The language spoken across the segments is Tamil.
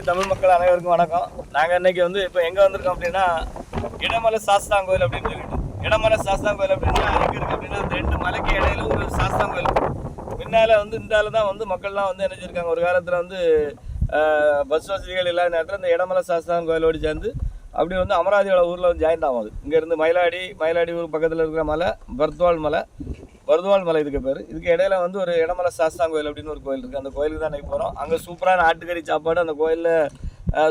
இனிய தமிழ் மக்கள் அனைவருக்கும் வணக்கம். நாங்கள் இன்னைக்கு வந்து இப்போ எங்கே வந்திருக்கோம் அப்படின்னா இடமலை சாஸ்தான் கோயில் அப்படின்னு சொல்லிட்டு. இடமலை சாஸ்தான் கோயில் அப்படின்னா எங்கே இருக்குது அப்படின்னா ரெண்டு மலைக்கு இடையில ஒரு சாஸ்தான் கோயில். இருக்கு. வந்து இந்த தான் வந்து மக்கள்லாம் வந்து என்ன செஞ்சுருக்காங்க? ஒரு காலத்தில் வந்து பஸ் வசதிகள் இல்லாத நேரத்தில் இந்த இடமலை சாஸ்தான் கோயிலோடு சேர்ந்து அப்படி வந்து அமராவதியோட ஊரில் வந்து ஜாயின் ஆகும் இங்கேருந்து மயிலாடி மயிலாடி ஊர் பக்கத்தில் இருக்கிற மலை பர்த்வால் மலை வருதுவாள் மலை இதுக்கு பேர். இதுக்கு இடையில வந்து ஒரு இடமலை சாஸ்தான் கோயில் அப்படின்னு ஒரு கோயில் இருக்குது அந்த கோயிலுக்கு தான் இன்னைக்கு போகிறோம் அங்கே சூப்பரான ஆட்டுக்கறி சாப்பாடு அந்த கோயிலில்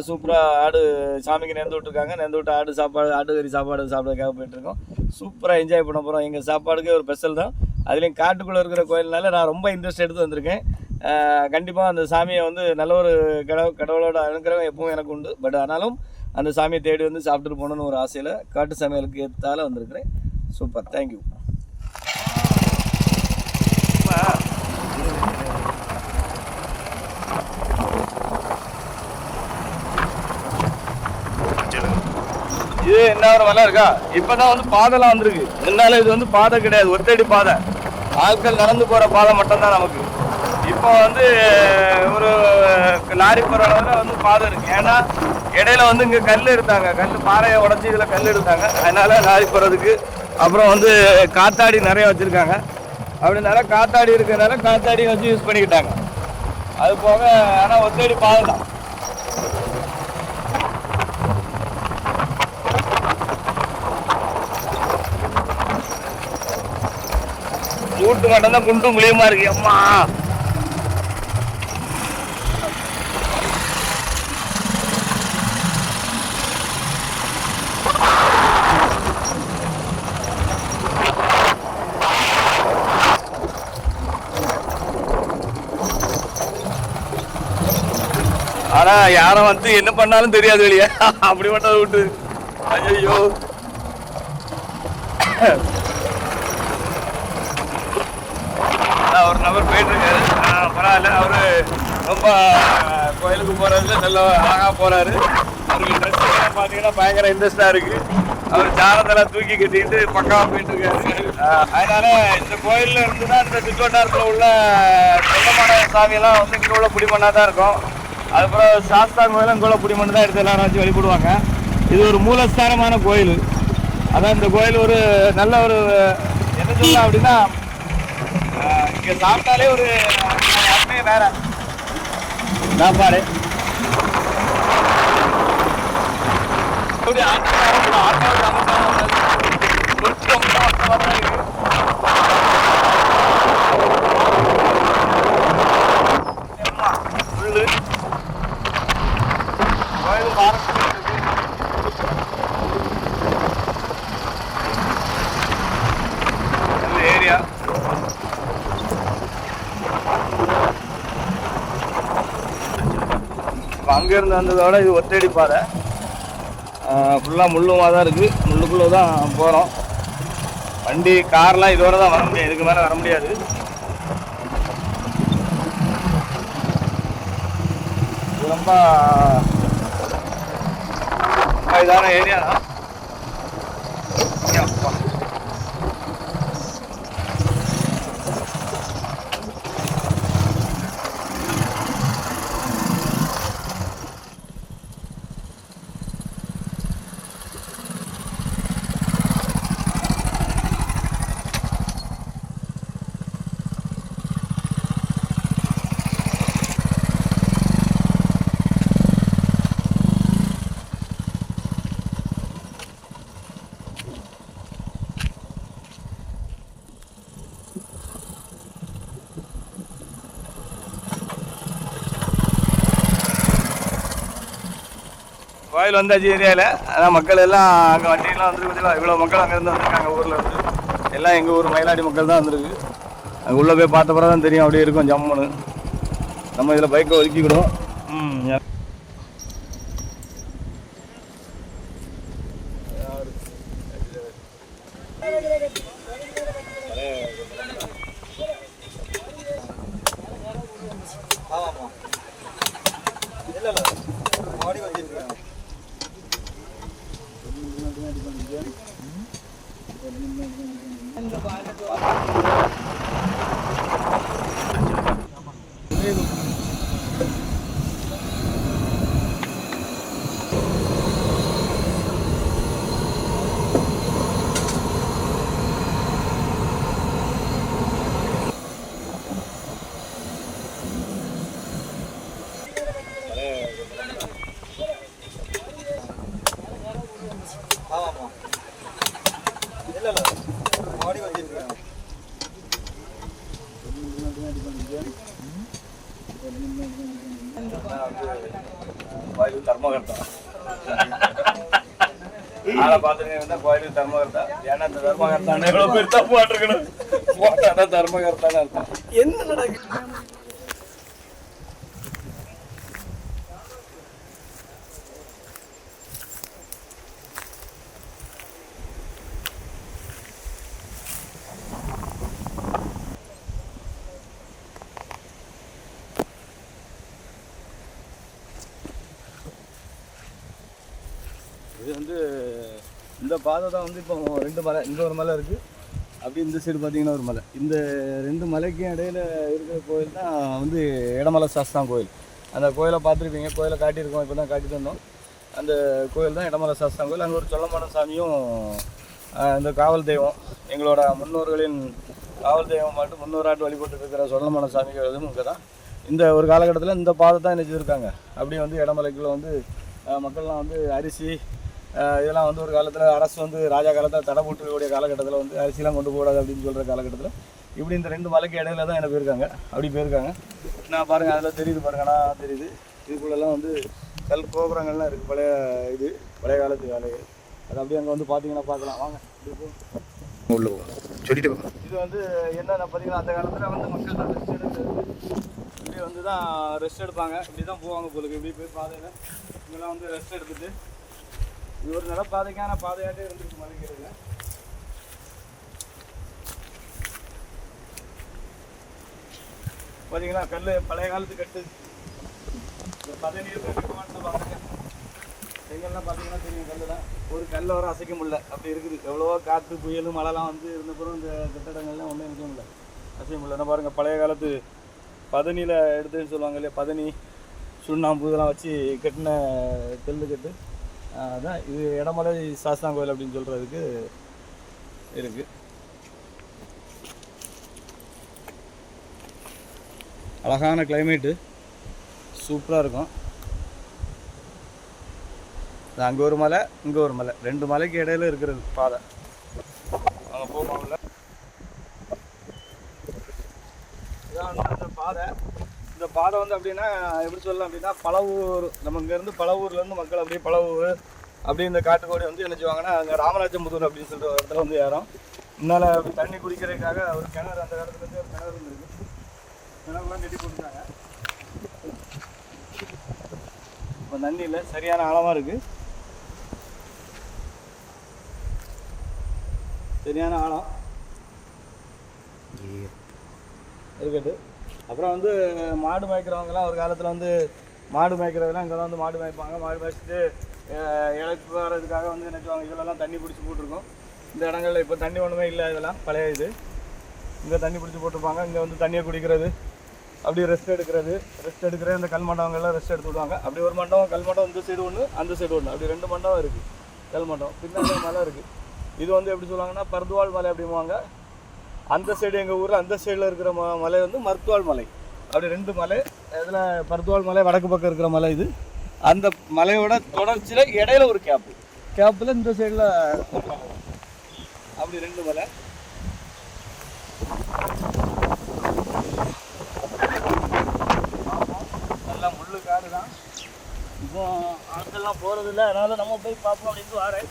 சூப்பராக ஆடு சாமிக்கு நேர்ந்து விட்டுருக்காங்க. நேர்ந்து விட்டு ஆடு சாப்பாடு ஆட்டுக்கறி சாப்பாடு சாப்பிட்றதுக்காக போயிட்டுருக்கோம் சூப்பராக என்ஜாய் பண்ண போகிறோம் எங்கள் சாப்பாடுக்கே ஒரு ஸ்பெஷல் தான். அதுலேயும் காட்டுக்குள்ளே இருக்கிற கோயில்னால நான் ரொம்ப இன்ட்ரெஸ்ட் எடுத்து வந்திருக்கேன். கண்டிப்பாக அந்த சாமியை வந்து நல்ல ஒரு கடவு கடவுளோட அனுக்கிரகம் எப்பவும் எனக்கு உண்டு. பட் ஆனாலும் அந்த சாமியை தேடி வந்து சாப்பிட்டுட்டு போகணுன்னு ஒரு ஆசையில் காட்டு சமையலுக்கு ஏற்றால வந்திருக்கிறேன். சூப்பர் தேங்க்யூ இது என்ன ஒரு வலை இருக்கா? இப்பதான் வந்து பாதைலாம் வந்திருக்கு. இருந்தாலும் இது வந்து பாதை கிடையாது. ஒத்தடி பாதை. ஆட்கள் நடந்து போற பாதை மட்டும்தான் நமக்கு. இப்போ வந்து ஒரு லாரி போற அளவில் வந்து பாதை இருக்கு. ஏன்னா இடையில வந்து இங்க கல் எடுத்தாங்க. கல் பாறையை உடச்சி இதுல கல் எடுத்தாங்க. அதனால லாரி போறதுக்கு அப்புறம் வந்து காத்தாடி நிறைய வச்சிருக்காங்க. அப்படினால காத்தாடி இருக்கிறதுனால காத்தாடி வச்சு யூஸ் பண்ணிக்கிட்டாங்க. அது போக ஆனா ஒத்தடி பாதை தான். கூட்டு மட்டும் தான் குண்டும் குழியுமா இருக்கு அம்மா? ஆனா யாரும் வந்து என்ன பண்ணாலும் தெரியாது வெளியே. அப்படி மட்டும் விட்டு. ஐயோ அவர் போயிட்டுருக்காரு. போயிட்டு இருக்காரு பரவாயில்ல. அவர் ரொம்ப கோயிலுக்கு போகிறதுல நல்ல அழகாக போகிறாரு அவருக்கு ட்ரெஸ் பார்த்தீங்கன்னா பயங்கர இன்ட்ரெஸ்டாக இருக்குது அவர் ஜாலத்தெல்லாம் தூக்கி கட்டிட்டு பக்கமாக போயிட்டு இருக்காரு அதனால இந்த கோயிலில் இருந்து தான் இந்த சுற்றுவட்டாரத்தில் உள்ள சொந்தமான சாமியெல்லாம் வந்து இங்கே உள்ள பிடிமண்ணாக தான் இருக்கும். அதுக்கப்புறம் சாஸ்தா கோயிலும் இங்கே உள்ள புடிமண்ணு தான் எடுத்து எல்லாரும் வச்சு வழிபடுவாங்க. இது ஒரு மூலஸ்தானமான கோயில். அதான் இந்த கோயில் ஒரு நல்ல ஒரு என்ன சொல்லலாம் அப்படின்னா இங்க சாப்பிட்டாலே ஒரு அருமையே வேற. சாப்பாடு அப்படி ஆட்டு சாப்பிடலாம். ஆட்டோட அனுபவம் வந்து கொஞ்சம் மோசமா தான் இருக்கு. எம்மா, புல்லு. கோயில் பாரம்பரியம் இருக்கு. நல்ல ஏரியா இப்போ அங்கேருந்து வந்ததோட இது ஒத்தடி பாதை. ஃபுல்லாக முள்ளுமாக தான் இருக்குது முள்ளுக்குள்ளே தான் போகிறோம் வண்டி கார்லாம் இதோட தான் வர முடியாது இதுக்கு மேலே வர முடியாது. ரொம்ப ரொம்ப இதான ஏரியா தான். கோயில் வந்தாச்சு ஏரியாவில் அதான் மக்கள் எல்லாம் அங்கே வண்டியெல்லாம் வந்துருக்கு இவ்வளோ மக்கள் அங்கேருந்து வந்திருக்காங்க ஊரில் இருந்து. எல்லாம் எங்கள் ஊர் மயிலாடி மக்கள் தான் வந்திருக்கு. அங்கே உள்ளே போய் பார்த்த தான் தெரியும் அப்படியே இருக்கும் ஜம்முன்னு. நம்ம இதில் பைக்கை ஒதுக்கிக்கிடும் ம் இல்லை இல்லை. மாடி வந்துருக்காங்க Ano ba? Ano ba? ஆமாம் இல்லை இல்லை மாடி வந்திருக்கேன் கோயில் தர்மகர்த்தா ஆளை பார்த்துருக்கீங்கன்னா கோயில் தர்மகர்த்தா ஏன்னா இந்த தர்மகர்த்தானே எவ்வளோ பேர் தப்பு போட்டிருக்கணும் போட்டாதான் தர்மகர்த்தானே அர்த்தம் என்ன நடக்குது? பாதை தான் வந்து இப்போ ரெண்டு மலை இங்கே ஒரு மலை இருக்குது அப்படி இந்த சைடு பார்த்தீங்கன்னா ஒரு மலை. இந்த ரெண்டு மலைக்கும் இடையில இருக்கிற கோயில் தான் வந்து இடமலை சாஸ்தான் கோயில். அந்த கோயிலை பார்த்துருப்பீங்க. கோயிலை காட்டியிருக்கோம் இப்போ தான் காட்டிட்டு வந்தோம். அந்த கோயில் தான் இடமலை சாஸ்தான் கோயில். அங்கே ஒரு சொல்லமான சாமியும் இந்த காவல் தெய்வம் எங்களோட முன்னோர்களின் காவல் தெய்வம் மட்டும் முன்னோராட்டு வழிபட்டு இருக்கிற சொல்லமான சாமிகள் இதுவும் இங்கே தான் இந்த ஒரு காலகட்டத்தில் இந்த பாதை தான் நினைச்சிருக்காங்க அப்படியே வந்து இடமலைக்குள்ளே வந்து மக்கள்லாம் வந்து அரிசி இதெல்லாம் வந்து ஒரு காலத்தில் அரசு வந்து ராஜா காலத்தில் தடை போட்டுக்கூடிய காலகட்டத்தில் வந்து அரிசிலாம் கொண்டு போடாது அப்படின்னு சொல்கிற காலகட்டத்தில் இப்படி இந்த ரெண்டு மலைக்கு இடையில தான் என்ன போயிருக்காங்க? அப்படி போயிருக்காங்க. நான் பாருங்கள் அதில் தெரியுது பாருங்கண்ணா தெரியுது. இதுக்குள்ளெல்லாம் வந்து கல் கோபுரங்கள்லாம் இருக்குது பழைய இது பழைய காலத்து வேலைகள் அது அப்படியே அங்கே வந்து பார்த்தீங்கன்னா பார்க்கலாம் வாங்க. உள்ள. சொல்லிட்டு. இது வந்து என்னென்ன பார்த்தீங்கன்னா அந்த காலத்தில் வந்து மக்கள் தான் ரெஸ்ட் எடுக்கிறது இப்படி வந்து தான் ரெஸ்ட் எடுப்பாங்க. இப்படி தான் போவாங்க போலுக்கு. இப்படி போய் பாதையில் இங்கெல்லாம் வந்து ரெஸ்ட் எடுத்துட்டு இது ஒரு நடப்பாதைக்கான பாதையாட்டே இருந்துருக்கு மலைக்கிறதுல பார்த்தீங்களா கல் பழைய காலத்து கட்டு. இந்த கட்டுமான்னு பாருங்க. எங்கெல்லாம் பார்த்தீங்கன்னா தெரியும் கல் தான் ஒரு கல்லை வர அசைக்க முடியல. அப்படி இருக்குது. எவ்வளவோ காற்று புயலும் மழைலாம் வந்து இருந்த பிறகு இந்த கட்டடங்கள்லாம் ஒன்றும் இருக்க முடியல. அசைக்க முடியல. நான் பாருங்கள் பழைய காலத்து பதனியில் எடுத்துன்னு சொல்லுவாங்க இல்லையா? பதனி சுண்ணாம்பு இதெல்லாம் வச்சு கட்டின கல்லு கட்டு. அதான் இது இடமலை சாஸ்தான் கோயில் அப்படின்னு சொல்கிறதுக்கு இருக்குது அழகான கிளைமேட்டு சூப்பராக இருக்கும். அங்கே ஒரு மலை இங்கே ஒரு மலை. ரெண்டு மலைக்கு இடையில இருக்கிறது பாதை. அங்கே போகல இதான் பாதை. இந்த பாதை வந்து அப்படின்னா எப்படி சொல்லலாம் அப்படின்னா பழவூர் நம்ம இங்கேருந்து பழவூர்லேருந்து மக்கள் அப்படியே பழவூர் அப்படியே இந்த காட்டுக்கோடி வந்து என்ன செய்வாங்கன்னா அங்கே ராமராஜமுதூர் அப்படின்னு சொல்லிட்டு ஒரு இடத்துல வந்து ஏறும் முன்னால் அப்படி தண்ணி குடிக்கிறதுக்காக ஒரு கிணறு அந்த காலத்துலேருந்து ஒரு கிணறு இருந்திருக்கு கிணறுலாம் கட்டி போட்டுருக்காங்க இப்போ தண்ணி இல்லை சரியான ஆழமாக இருக்குது சரியான ஆழம். இருக்கட்டு அப்புறம் வந்து மாடு மேய்க்கிறவங்கலாம் ஒரு காலத்தில் வந்து மாடு மேய்க்கிறவங்களாம் இங்கே வந்து மாடு மேய்ப்பாங்க. மாடு மேய்ச்சிட்டு அஹ், வர்றதுக்காக வந்து என்ன செய்வாங்க? இதெல்லாம் தண்ணி பிடிச்சி போட்டிருக்கோம். இந்த இடங்களில் இப்போ தண்ணி ஒன்றுமே இல்லை இதெல்லாம். பழைய இது. இங்கே தண்ணி பிடிச்சி போட்டிருப்பாங்க. இங்கே வந்து தண்ணியை குடிக்கிறது. அப்படியே ரெஸ்ட் எடுக்கிறது. ரெஸ்ட் எடுக்கிற இந்த கல் மண்டபங்கள்லாம் ரெஸ்ட் எடுத்து விடுவாங்க. அப்படி ஒரு மண்டபம் கல் மண்டபம் இந்த சைடு ஒன்று அந்த சைடு ஒன்று அப்படி ரெண்டு மண்டபம் இருக்குது கல் மண்டபம். பின்னாடி மலை இருக்குது இது வந்து எப்படி சொல்லுவாங்கன்னா பர்துவால் மலை அப்படிங்குவாங்க அந்த சைடு எங்கள் ஊரில் அந்த சைடில் இருக்கிற ம மலை வந்து மருத்துவாள் மலை. அப்படி ரெண்டு மலை. இதில் பருத்துவாள் மலை வடக்கு பக்கம் இருக்கிற மலை இது. அந்த மலையோட தொடர்ச்சியில் இடையில ஒரு கேப்பு கேப்பில் இந்த சைடில் அப்படி ரெண்டு மலை. நல்லா முள்ளு காடு தான் இப்போ ஆட்கள்லாம் போகிறதில்ல அதனால் நம்ம போய் பார்ப்போம் அப்படின்னு வரேன்.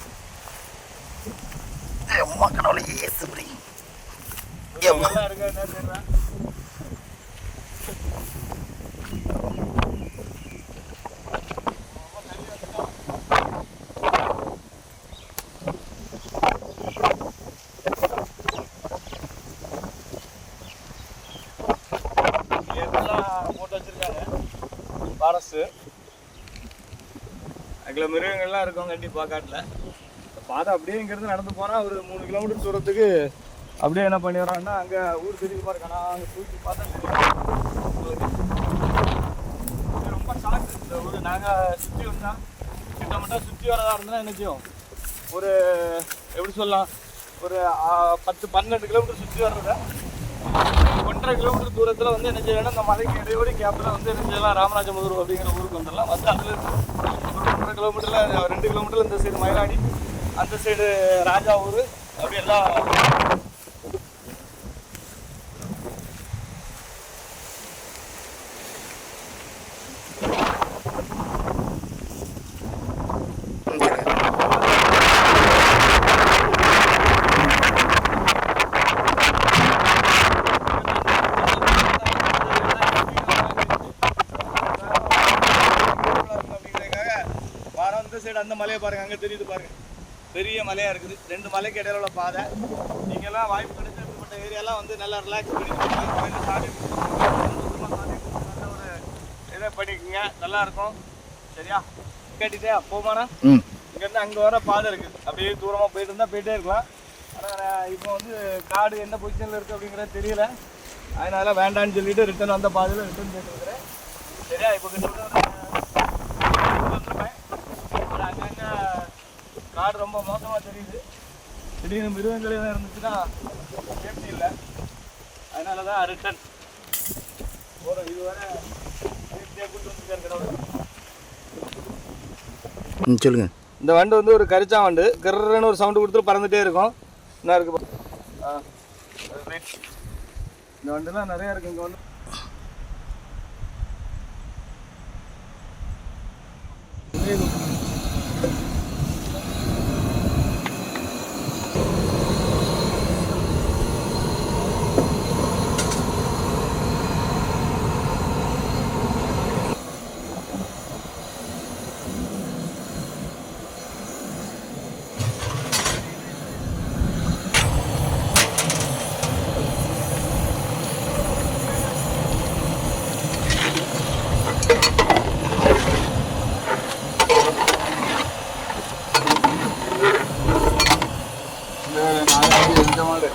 அம்மா கடவுளே பிடிக்கும் எல்லாம் இருக்கா என்ன தெரியல போட்டு வச்சிருக்காங்க ஃபாரஸ்ட்டு அதில் மிருகங்கள்லாம் இருக்கும் கண்டிப்பாக காட்டில். பாதை அப்படியே இங்கேருந்து நடந்து போனால் ஒரு மூணு கிலோமீட்டர் தூரத்துக்கு அப்படியே என்ன பண்ணி அங்கே ஊர் தெரியுது பாருங்க. நான் அங்கே தூக்கி பார்த்தா ரொம்ப ஷார்ட் இந்த ஊர் நாங்கள் சுற்றி வந்தோம் கிட்டத்தட்ட சுற்றி வரதா இருந்தால் என்ன செய்யும்? ஒரு எப்படி சொல்லலாம்? ஒரு பத்து பன்னெண்டு கிலோமீட்டர் சுற்றி வர்றத ஒன்றரை கிலோமீட்டர் தூரத்தில் வந்து என்ன செய்யணும் இந்த மலைக்கு இடையோடு கேப்பில் வந்து என்ன செய்யலாம்? ராமராஜமுதூர் அப்படிங்கிற ஊருக்கு வந்துடலாம். வந்து அதில் ஒரு ஒன்றரை கிலோமீட்டரில் ரெண்டு கிலோமீட்டரில் இந்த சைடு மயிலாடி அந்த சைடு ராஜா ஊர் அப்படி எல்லாம் ம், சொல்லுங்க அப்படிங்கிறதுக்காக வாரம் இந்த சைடு அந்த மலையை பாருங்க அங்க தெரியுது பாருங்க. பெரிய மலையா இருக்குது. ரெண்டு மலைக்கு இடையில உள்ள பாதை. நீங்கெல்லாம் வாய்ப்பு கிடைச்ச இப்படிப்பட்ட ஏரியாலாம் வந்து நல்லா ரிலாக்ஸ் பண்ணிக்கலாம் சாமி நல்ல ஒரு இதை பண்ணிக்கோங்க நல்லா இருக்கும். சரியா? கேட்டுட்டே போமாண்ணா இங்கேருந்து அங்கே வர பாதை இருக்குது அப்படியே தூரமாக போயிட்டு இருந்தால் போயிட்டே இருக்கலாம். ஆனால் இப்போ வந்து காடு என்ன பொசிஷனில் இருக்குது அப்படிங்கிறது தெரியல. அதனால வேண்டாம்னு சொல்லிட்டு ரிட்டர்ன் வந்த பாதையில் ரிட்டர்ன் போயிட்டுருக்கிறேன் சரியா? இப்போ கிட்ட வந்துருப்பேன் ஆனா அங்கங்கே காடு ரொம்ப மோசமாக தெரியுது. திடீர்னு மிருகங்கள் எதுவும் இருந்துச்சுன்னா சேஃப்டி இல்லை. அதனால தான் ரிட்டர்ன் போகிறோம் இதுவரை சேஃப்டியாக கூட்டு வந்து இருக்கிறோம் ம் சொல்லுங்க. இந்த வண்டு வந்து ஒரு கரிச்சா வண்டு. கர்றன்னு ஒரு சவுண்டு கொடுத்துட்டு பறந்துட்டே இருக்கும். என்ன இருக்கு ஆ. இந்த வண்டுலாம் நிறைய இருக்கு. இங்கே வந்து இந்த மாடு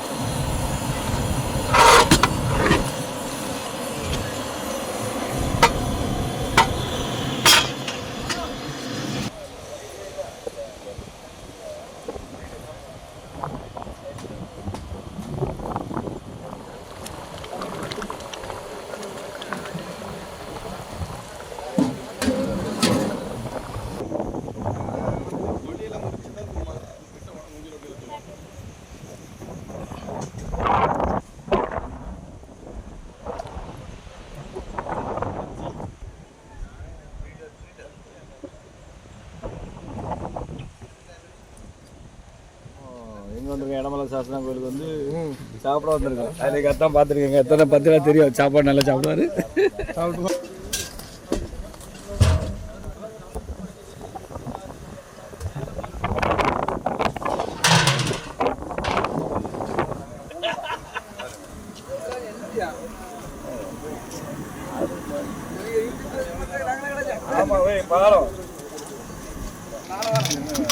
எங்க வந்திருக்கேன் சாஸ்திரா கோயிலுக்கு வந்து சாப்பிட வந்திருக்கோம். அதுக்கு அத்தான் பார்த்துருக்கேங்க. எத்தனை பத்து நாள் தெரியும். சாப்பாடு நல்லா சாப்பிடுவாரு. சாப்பிட்டு ஆமா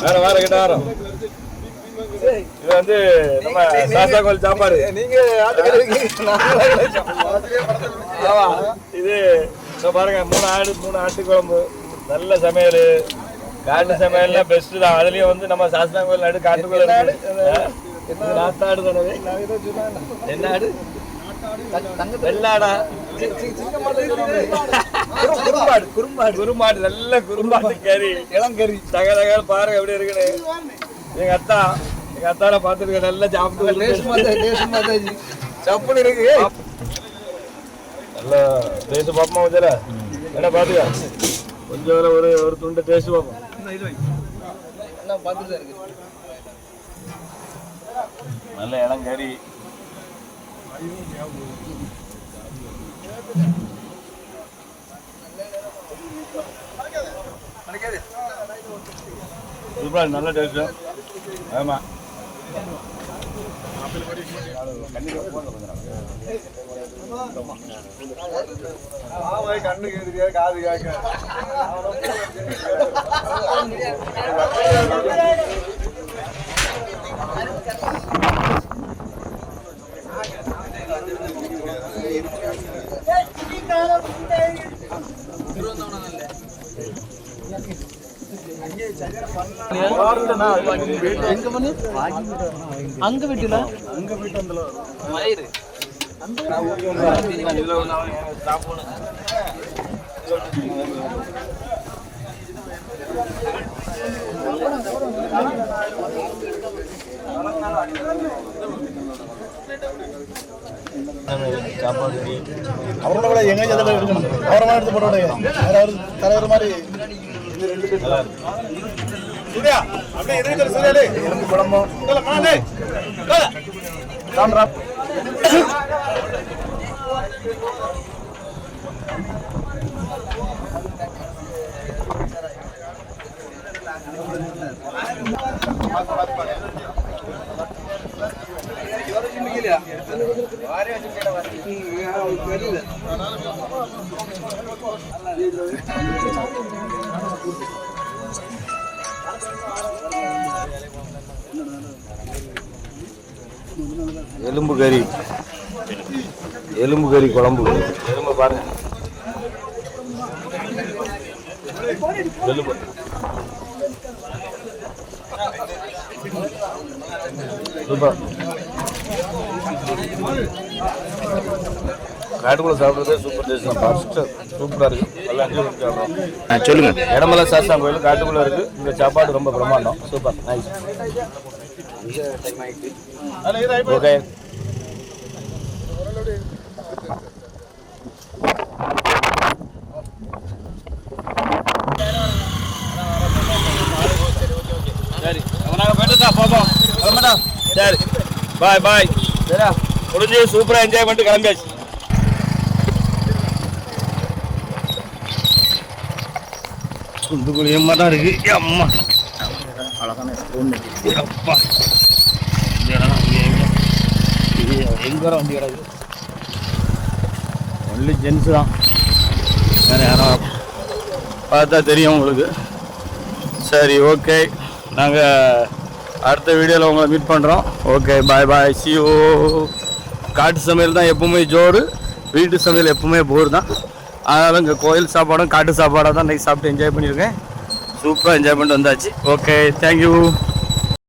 வேற வேற கிட்ட வரோம் நம்ம சாஸ்தா கோயில் சாப்பாடு. நீங்க இது இப்போ பாருங்க மூணு ஆடு மூணு ஆட்டு குழம்பு. நல்ல சமையல். காட்டு சமையல்னா பெஸ்ட் தான். அதுலயும் வந்து நம்ம சாஸ்தா கோயில் நடு காட்டுக்குள்ள நாத்தாடு தானே என்ன ஆடு? வெள்ளாடா? குறும்பாடு குறும்பாடு. குறும்பாடு நல்ல குறும்பாடு. கறி. இளங்கறி தக தக பாருங்க எப்படி இருக்குன்னு. எங்க அத்தா எங்க அத்தால பாத்துருக்க நல்லா சாப்பிட்டு சப்புன்னு இருக்கு நல்லா டேஸ்ட் பார்ப்போமா கொஞ்சம் என்ன பாத்துக்க? கொஞ்சம் ஒரு ஒரு துண்டு டேஸ்ட் பார்ப்போம் நல்ல இளங்கறி சூப்பர் நல்ல டேஸ்ட் ஆமா. கண்ணு கேட்குறியா காது கேட்க. அங்க வீட்டுல? சமையல் சாப்பாடு ரெடி அவரோட கூட எங்க இருக்கணும் அவரமா எடுத்து போட விடுங்க யாராவது தலைவர் மாதிரி சூர்யா அப்படியே இருக்கிற சூர்யாலே எலும்பு குழம்பும் இல்லை காணே சாம்ரா எலும்பு கறி. எலும்பு கறி குழம்பு எலும்பு பாருங்க. எலும்பு. சூப்பர் காட்டுக்குள்ள சாப்பிட்றதே சூப்பர் டேஸ்ட் தான். ஃபர்ஸ்ட் சூப்பராக இருக்கு. நல்லா என்ஜாய் பண்ணி சாப்பிட்றோம் ஆ சொல்லுங்கள் இடமலை சாஸ்தா கோயில் காட்டுக்குள்ள இருக்கு. இந்த சாப்பாடு ரொம்ப பிரம்மாண்டம். சூப்பர் நைஸ் ஓகே சரி. அப்ப நாங்க போயிட்டு தான் போவோம். கிளம்பட்டா சரி. பாய் பாய் சரியா முடிஞ்சு சூப்பரா என்ஜாய் பண்ணிட்டு கிளம்பியாச்சு. சுந்துக்குழி எம்மா தான் இருக்கு. அம்மா அழகான ஸ்டோன் அப்பா இது எங்க வர வண்டி கிடக்கு. ஒன்லி ஜென்ஸ் தான். வேற யாரும் பார்த்தா தெரியும் உங்களுக்கு. சரி ஓகே நாங்கள் அடுத்த வீடியோவில் உங்களை மீட் பண்ணுறோம் ஓகே பாய் பாய் சிஓ காட்டு சமையல் தான் எப்பவுமே ஜோறு வீட்டு சமையல் எப்பவுமே போர் தான். அதனால இங்கே கோயில் சாப்பாடும் காட்டு சாப்பாடாக தான் நைட் சாப்பிட்டு என்ஜாய் பண்ணியிருக்கேன். சூப்பராக என்ஜாய் பண்ணிட்டு வந்தாச்சு ஓகே தேங்க்யூ